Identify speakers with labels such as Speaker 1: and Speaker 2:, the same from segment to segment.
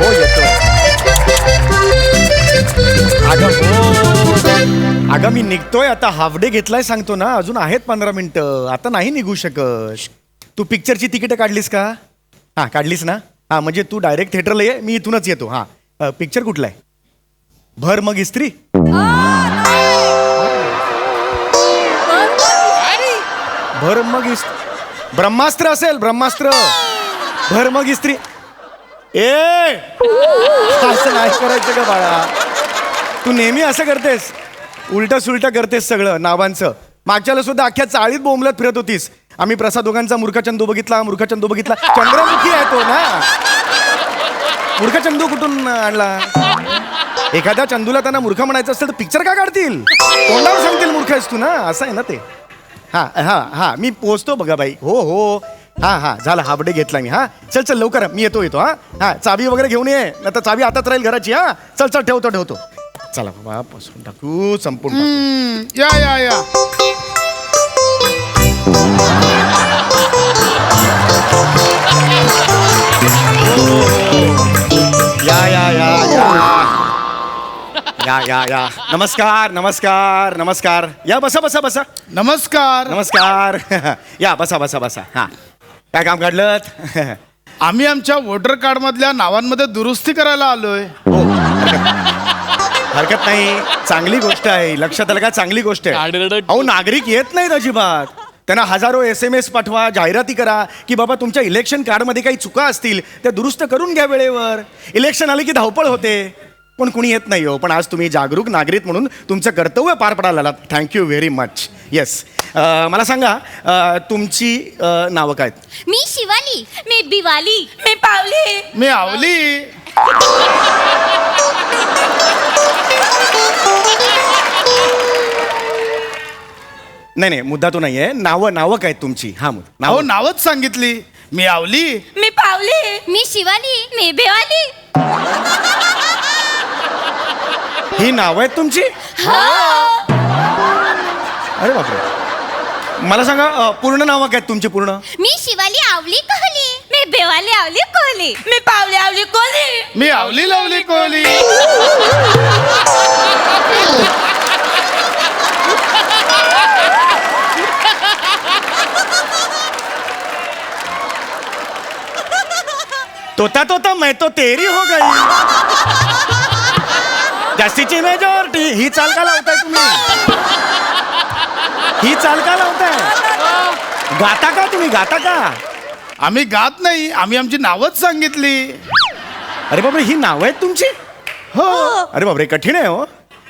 Speaker 1: हो येतो अगं हो अगं मी निघतोय. आता हाफ डे घेतलाय सांगतो ना. अजून आहेत पंधरा मिनिटं. आता नाही निघू शकत. तू पिक्चरची तिकीट काढलीस का? हा काढलीस ना? हा म्हणजे तू डायरेक्ट थिएटरला ये. मी इथूनच येतो. हा. पिक्चर कुठला आहे? भर मग इस्त्री. भर मग इस्त्री. ब्रह्मास्त्र असेल ब्रह्मास्त्र. भर मग इस्त्री. ए! असं नाही करायचं का बाळा. तू नेहमी असं करतेस. उलट सुलट करतेस सगळं नावांचं. मागच्याला सुद्धा अख्ख्या चाळीत बोंबलत फिरत होतीस. आम्ही प्रसाद दोघांचा मूर्खचंदू बघितला मूर्खचंदू बघितला. चंद्रमुखी आहे तो ना? मूर्खचंदू कुठून आणला? एखाद्या चंदूला त्यांना मूर्ख म्हणायचं असेल तर पिक्चर का काढतील? तोंडावर सांगतील मूर्ख आहेस तू ना? असं आहे ना ते? हा हा हा. मी पोचतो बघा बाई. हो हो. हा हा झालं हाबडे घेतला मी हा. चल चल लवकर मी येतो येतो हा. हा चावी वगैरे घेऊन ये नाही चावी आताच राहील घराची हा. चल चल ठेवतो ठेवतो. चला बाबा बसून टाकू संपूर्ण
Speaker 2: या या या.
Speaker 1: या या या या. या या या. नमस्कार नमस्कार नमस्कार. या बसा बसा बसा.
Speaker 2: नमस्कार.
Speaker 1: नमस्कार. या बसा बसा बसा. हा. काय काम काढलं
Speaker 2: आम्ही आमच्या वोटर कार्ड मधल्या नावांमध्ये दुरुस्ती करायला आलोय.
Speaker 1: हरकत नाही. चांगली गोष्ट आहे. लक्षात आलं का? चांगली गोष्ट आहे. अहो नागरिक येत नाहीत अजिबात. त्यांना हजारो एस एम एस पाठवा जाहिराती करा की बाबा तुमच्या इलेक्शन कार्डमध्ये काही चुका असतील त्या दुरुस्त करून घ्या वेळेवर. इलेक्शन आले की धावपळ होते. पण कुणी येत नाही हो. पण आज तुम्ही जागरूक नागरिक म्हणून तुमचं कर्तव्य पार पडायला थँक्यू व्हेरी मच येस मला सांगा तुमची नावं काय आहेत?
Speaker 3: मी शिवाली मी बिवाली मी पावली.
Speaker 2: मी आवली.
Speaker 1: नाही नाही मुद्दा तो नाही आहे नावं नावं काय आहेत तुमची? हा मुद्दा. नावं.
Speaker 2: नावच सांगितली. मी आवली.
Speaker 3: मी पावली. मी शिवाली मी बेवाली
Speaker 1: ही नावं आहेत तुमची? अरे बापरे. मला सांगा अ, पूर्ण नावं काय आहेत तुमची पूर्ण?
Speaker 3: मी शिवाली आवली कोहली. मी बेवाली आवली कोहली. मी पावली आवली कोहली.
Speaker 2: मी आवली लावली कोहली.
Speaker 1: तोता तोता मैं तो तेरी हो गई. जास्तीची मेजॉरिटी ही चाल का लावताय तुम्ही. ही चाल का लावताय. गाता का तुम्ही? गाता का?
Speaker 2: आम्ही गात नाही. आम्ही आमची नावच सांगितली.
Speaker 1: अरे बापरे ही नावं आहेत तुमची?
Speaker 2: हो.
Speaker 1: अरे बापरे कठीण आहे हो.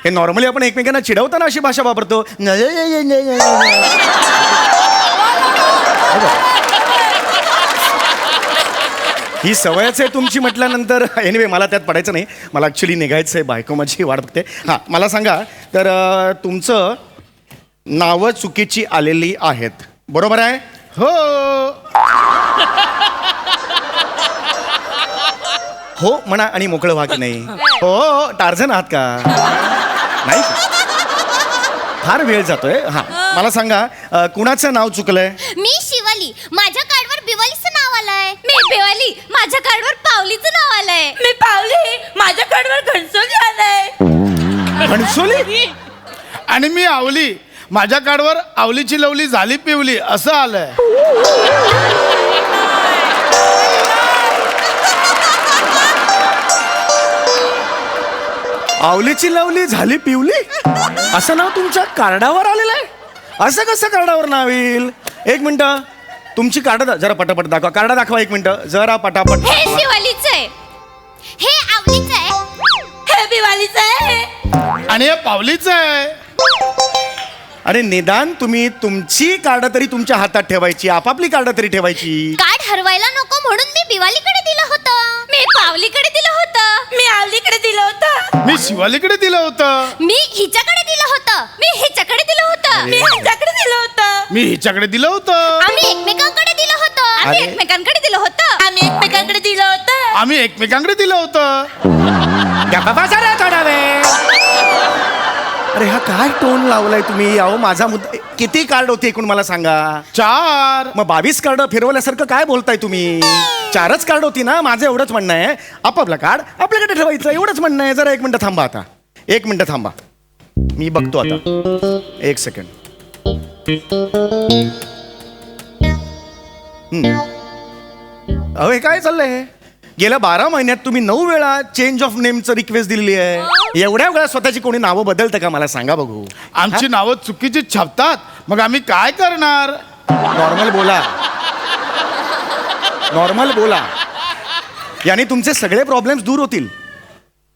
Speaker 1: हे नॉर्मली आपण एकमेकांना चिडवताना अशी भाषा वापरतो. ही सवयच आहे तुमची म्हटल्यानंतर. एनिवे मला त्यात पडायचं नाही. मला ॲक्च्युली निघायचं आहे. बायको माझी वाट बघते. हां मला सांगा तर तुमचं नावं चुकीची आलेली आहेत. बरोबर आहे?
Speaker 2: हो!
Speaker 1: हो म्हणा आणि मोकळं व्हा की नाही. हो हो टार्झन आहात का? नाही? फार वेळ जातोय. हा. मला सांगा अ, कुणाचं नाव चुकलंय?
Speaker 3: मी शिवाली माझ्या कार्डवर बिवालीचं नाव आलंय मी बेवाली माझ्या कार्डवर पावलीचं नाव आलंय. मी पावली? माझ्या कार्डवर घणसोली आलंय.
Speaker 1: घणसोली
Speaker 2: आणि मी आवली. माझ्या कार्डवर आवलीची लवली झाली पिवली असं आलंय.
Speaker 1: आवलीची लवली झाली पिवली? असं नाव तुमच्या कार्डावर आलेलं आहे? असं कसं कार्डावर नाव येईल? एक मिनिट. तुमची कार्ड दा- जरा पटापट दाखवा. कार्ड दाखवा एक मिनिट. जरा पटापट.
Speaker 3: हे शिवालीच आहे. हे आवलीच आहे. हे बिवालीच आहे.
Speaker 2: आणि हे पावलीच आहे.
Speaker 1: अरे निदान तुम्ही तुमची कार्ड तरी तुमच्या हातात ठेवायची आपापली कार्ड तरी ठेवायची.
Speaker 3: कार्ड हरवायला नको म्हणून मी बिवालीकडे दिलं होतं. मी पावलीकडे दिलं होतं. मी आवलीकडे दिलं होतं.
Speaker 2: मी शिवालीकडे दिलं होतं.
Speaker 3: मी हिच्याकडे दिलं होतं. मी हिच्याकडे दिलं होतं. मी हिच्याकडे दिलं होतं.
Speaker 2: मी हिच्याकडे दिलं होतं.
Speaker 3: आम्ही एकमेकांकडे दिलं होतं. आम्ही
Speaker 1: अरे.
Speaker 3: एकमेकांकडे दिलं होतं. आम्ही एकमेकांकडे दिलं होतं.
Speaker 2: आम्ही एकमेकांकडे दिलं होतं.
Speaker 1: बाबा जरा थोडा वेळ. अरे हा काय टोन लावलाय तुम्ही? अहो माझा मुद्दा किती कार्ड होते एकूण मला सांगा?
Speaker 2: चार.
Speaker 1: मग बावीस कार्ड फिरवल्यासारखं काय बोलताय तुम्ही? चारच कार्ड होती ना? माझं एवढंच म्हणणं आहे. आपापलं कार्ड आपल्याकडे ठेवायचं एवढंच म्हणणं आहे. जरा एक मिनटं थांबा आता. एक मिनटं थांबा. मी बघतो आता. एक सेकंड अहो हे काय चाललंय गेल्या बारा महिन्यात तुम्ही नऊ वेळा चेंज ऑफ नेमचं रिक्वेस्ट दिलेली आहे. एवढ्या वेळा स्वतःची कोणी नावं बदलतं का मला सांगा बघू.
Speaker 2: आमची नावं चुकीची छापतात. मग आम्ही काय करणार?
Speaker 1: नॉर्मल बोला. नॉर्मल बोला. याने तुमचे सगळे प्रॉब्लेम्स दूर होतील.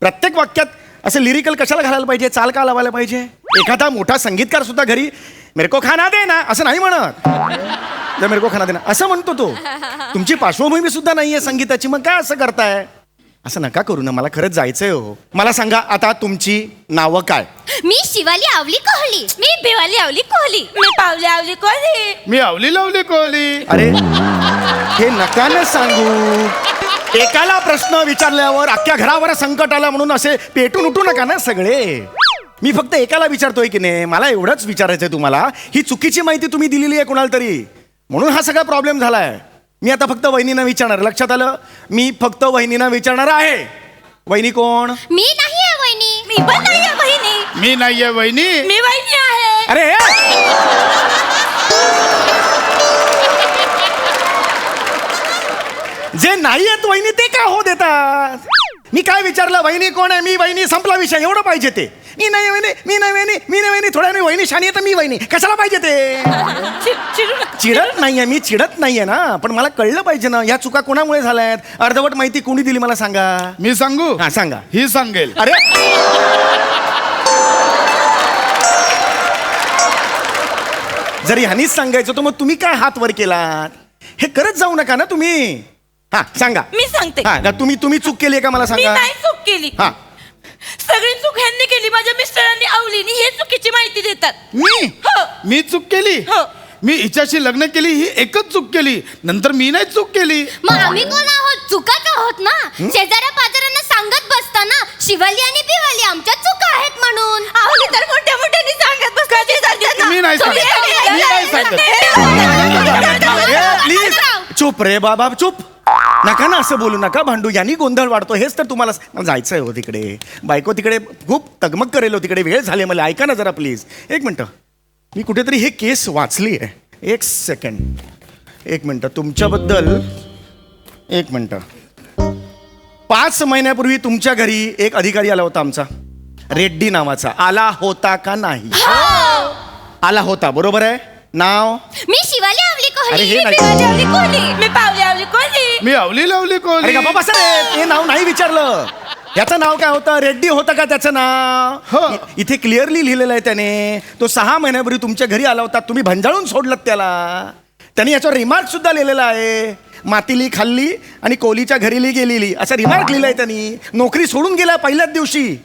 Speaker 1: प्रत्येक वाक्यात असं लिरिकल कशाला घालायला पाहिजे? चाल का लावायला पाहिजे? एखादा मोठा संगीतकार सुद्धा घरी मेरे को खाना दे ना असं नाही म्हणत. जर मेरे को खाना दे ना असं म्हणतो तो. तुमची पार्श्वभूमी सुद्धा नाहीये संगीताची मग काय असं करताय? असं नका करू ना मला खरंच जायचंय हो. मला सांगा आता तुमची नावं काय?
Speaker 3: मी शिवाली आवली कोहली. मी भिवाली आवली कोहली. मी पावली आवली कोहली.
Speaker 2: मी आवली लावली कोहली.
Speaker 1: अरे हे नका ना सांगू. एकाला प्रश्न विचारल्यावर अख्ख्या घरावर संकट आला म्हणून असे पेटून उठू नका ना सगळे. मी फक्त एकाला विचारतोय की नाही मला एवढंच विचारायचंय तुम्हाला ही चुकीची माहिती तुम्ही दिलेली आहे कोणाला तरी? म्हणून हा सगळा प्रॉब्लेम झालाय. मी आता फक्त वहिनीना विचारणार लक्षात आलं? मी फक्त वहिनीना विचारणार आहे. वहिनी कोण?
Speaker 3: मी नाही आहे वहिनी. मी पण नाही आहे वहिनी.
Speaker 2: मी नाहीये वहिनी.
Speaker 3: मी वहिनी आहे.
Speaker 1: अरे! जे नाही आहेत वहिनी ते का हो देतात? मी काय विचारलं वहिनी कोण आहे? मी वहिनी संपला विषय एवढं पाहिजे ते. मी नाही वहिनी मी नाही वहिनी मी नाही वहिनी थोड्या वेळाने वहिनी शानी आहे तर मी वहिनी. कशाला पाहिजे ते? चिडत नाहीये मी चिडत नाहीये ना. पण मला कळलं पाहिजे ना या चुका कोणामुळे झाल्यात? अर्धवट माहिती कोणी दिली मला सांगा?
Speaker 2: मी सांगू?
Speaker 1: हा सांगा.
Speaker 2: ही सांगेल.
Speaker 1: अरे! जर ह्यानीच सांगायचं तर मग तुम्ही काय हात वर केलात? हे करत जाऊ नका ना तुम्ही. हा सांगा.
Speaker 4: मी सांगते.
Speaker 1: हा का तुम्ही तुम्ही चूक केली का मला
Speaker 4: मी
Speaker 1: सांगा
Speaker 4: नाही चूक केली.
Speaker 1: हा.
Speaker 4: सगळी चूक ह्यांनी केली माझ्या मिस्टरांनी आवलीनी हे चुकीची माहिती देतात.
Speaker 2: मी?
Speaker 4: हो.
Speaker 2: मी चूक केली?
Speaker 4: हो.
Speaker 2: मी हिच्याशी लग्न केली ही एकच चूक केली. नंतर मी नाही चूक केली.
Speaker 3: मग आम्ही कोण आहोत? चुकाच आहोत ना? शेजाऱ्या पाजाऱ्यांना सांगत बसताना शिवाली आणि बिवाली आमच्या चुका आहेत म्हणून. आवली तर मोठ्या मोठ्याने सांगत बसतात
Speaker 2: मी नाही सांगत. मी नाही सांगत.
Speaker 1: चुप रे बाबा चुप. नका ना असं बोलू नका भांडू. यांनी गोंधळ वाढतो हेच तर तुम्हाला मला जायचंय हो तिकडे. बायको तिकडे खूप तगमग करेल हो तिकडे. वेळ झाले मला. ऐका ना जरा प्लीज एक मिनटं. मी कुठेतरी हे केस वाचली आहे एक सेकंड एक मिनटं. तुमच्याबद्दल एक मिनटं. पाच महिन्यापूर्वी तुमच्या घरी एक अधिकारी आला होता आमचा. रेड्डी नावाचा. आला होता का नाही? आला होता. बरोबर आहे? नाव?
Speaker 3: मी
Speaker 1: अरे
Speaker 3: कोहली
Speaker 1: हे
Speaker 3: मी
Speaker 1: नाही.
Speaker 3: बिवाली आवली कोहली
Speaker 4: मी पावली आवली कोणी?
Speaker 2: मी आवली लावली
Speaker 1: अरे
Speaker 2: कोहली
Speaker 1: का बाबा सर हे नाव नाही विचारलं. याचं नाव काय होतं? रेड्डी होतं का त्याचं नाव?
Speaker 2: हो.
Speaker 1: इ- इथे क्लिअरली लिहिलेलं आहे त्याने. तो सहा महिन्यापूर्वी तुमच्या घरी आला होता. तुम्ही भंजाळून सोडलं त्याला. त्याने याच्यावर रिमार्क सुद्धा लिहिलेला आहे. मातीली खाल्ली आणि कोहलीच्या घरीली गेलेली. असा रिमार्क लिहिलाय त्यांनी. नोकरी सोडून गेला पहिल्याच दिवशी.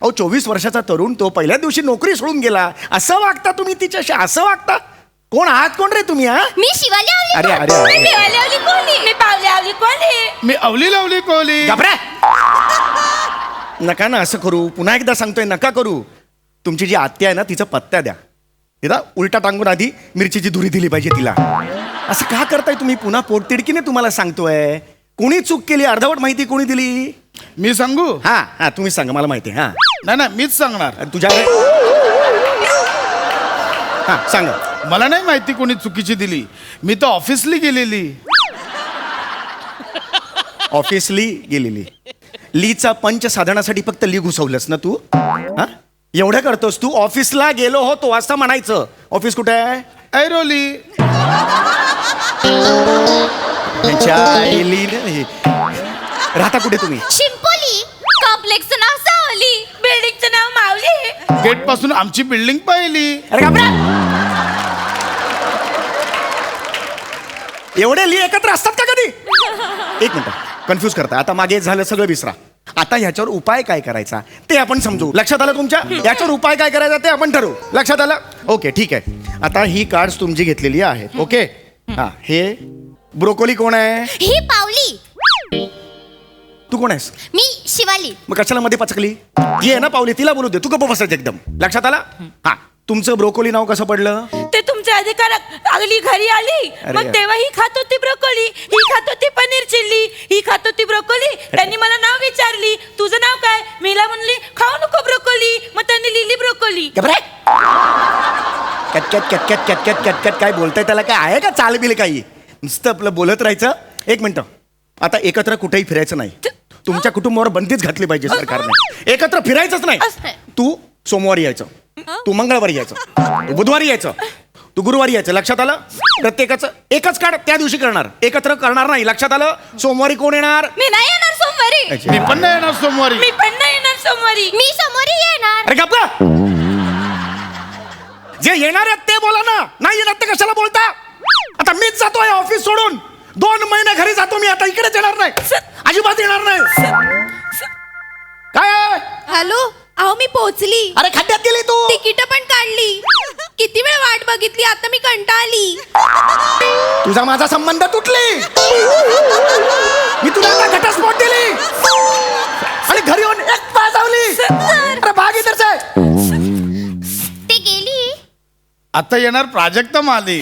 Speaker 1: अहो चोवीस वर्षाचा तरुण तो पहिल्याच दिवशी नोकरी सोडून गेला. असं वागता तुम्ही तिच्याशी? असं वागता? कोण आहात? कोण रे तुम्ही हा?
Speaker 3: मी शिवाली आवली
Speaker 1: अरे, अरे.
Speaker 3: मी आवली
Speaker 4: मी पावली आवली कोणी
Speaker 2: मी आवली लावली कोहली.
Speaker 1: घाबरा. नका ना असं करू. पुन्हा एकदा सांगतोय नका करू. तुमची जी आत्या आहे ना तिचा पत्त्या द्या. तिला उलटा टांगून आधी मिरचीची धुरी दिली पाहिजे तिला. असं का करताय तुम्ही? पुन्हा पोटतिडकीने तुम्हाला सांगतोय. कोणी चूक केली? अर्धवट माहिती कोणी दिली?
Speaker 2: मी सांगू?
Speaker 1: हा हा तुम्ही सांगा मला माहिती आहे हा.
Speaker 2: नाही ना मीच सांगणार.
Speaker 1: तुझ्या हा सांगा.
Speaker 2: मला नाही माहिती कोणी चुकीची दिली. मी तर ऑफिसली गेलेली.
Speaker 1: ऑफिसली गेलेली. लीचा पंच साधनासाठी फक्त ली घुसवलंस ना तू? हा? एवढं करतोस तू? ऑफिसला गेलो होतो असं म्हणायचं. ऑफिस कुठे आहे?
Speaker 2: ऐरोली.
Speaker 1: त्यांच्या हे. राहता कुठे तुम्ही?
Speaker 3: शिंपोली. कॉम्प्लेक्सचं नाव सावली.
Speaker 4: बिल्डिंगचं नाव मावली.
Speaker 2: गेटपासून आमची बिल्डिंग पाहिली.
Speaker 1: अरे घाबरा. एवढे ली एकत्र असतात का कधी? एक मिनिट. कन्फ्यूज करता आता मागे झालं सगळं विसरा. आता ह्याच्यावर उपाय काय करायचा? ते आपण समजू. लक्षात आलं तुमच्या? याच्यावर उपाय काय करायचा ते आपण ठरवू. लक्षात आलं? ओके ठीक आहे. आता ही कार्ड्स तुमची घेतलेली आहेत. ओके हा हे ब्रोकोली कोण आहे?
Speaker 3: ही पावली.
Speaker 1: तू कोण आहेस?
Speaker 3: मी शिवाली.
Speaker 1: मग कशाला मध्ये पचकली? जी आहे ना पावली तिला बोलू दे. तू गप्प बसायचं एकदम. लक्षात आला? हा. तुमचं ब्रोकोली नाव कसं पडलं?
Speaker 4: ते तुमच्या अधिकारात आगली घरी आली. मग. तेव्हा ही खात होती ब्रोकोली. ही खात होती पनीर चिल्ली. ही खात होती ब्रोकोली. त्यांनी मला नाव विचारली. तुझं नाव काय? मीला म्हणली खाऊ नको ब्रोकोली. मग त्यांनी लिहिली ब्रोकोली.
Speaker 1: कटकट कटकट कटकट कटकट काय बोलताय त्याला? काय आहे का चालबिल काही? नुसतं आपलं बोलत राहायचं? एक मिनिट. आता एकत्र कुठेही फिरायचं नाही. तुमच्या कुटुंबावर बंदीच घातली पाहिजे सरकारने. एकत्र फिरायचंच नाही. तू सोमवारी यायचं. तू मंगळवारी यायचं. बुधवारी यायचं. तू गुरुवारी यायचं लक्षात आलं? प्रत्येकाचं एकच काढ त्या दिवशी करणार. एकत्र करणार नाही लक्षात आलं? सोमवारी कोण येणार?
Speaker 3: मी नाही येणार सोमवारी.
Speaker 2: मी पण नाही येणार सोमवारी.
Speaker 4: मी पण नाही येणार सोमवारी.
Speaker 3: मी सोमवारी येणार.
Speaker 1: अरे गप्पा! जे येणार आहेत ते बोला ना. नाही येणार ते कशाला बोलता? आता मीच जातोय ऑफिस सोडून. दोन महिने घरी जातो मी आता इकडेच येणार नाही. अजिबात येणार नाही. काय?
Speaker 5: हॅलो? अहो मी पोहोचली
Speaker 1: अरे खड्ड्यात गेली तू.
Speaker 5: तिकीट पण काढली. किती वेळ वाट बघितली आता मी कंटाळली.
Speaker 1: तुझा माझा संबंध तुटली. मी तुला आता घटस्फोट दिली. आणि घरी येऊन एक पाजावली अरे भाग इधर से.
Speaker 3: ते गेली?
Speaker 2: आता येणार प्राजक्ता माली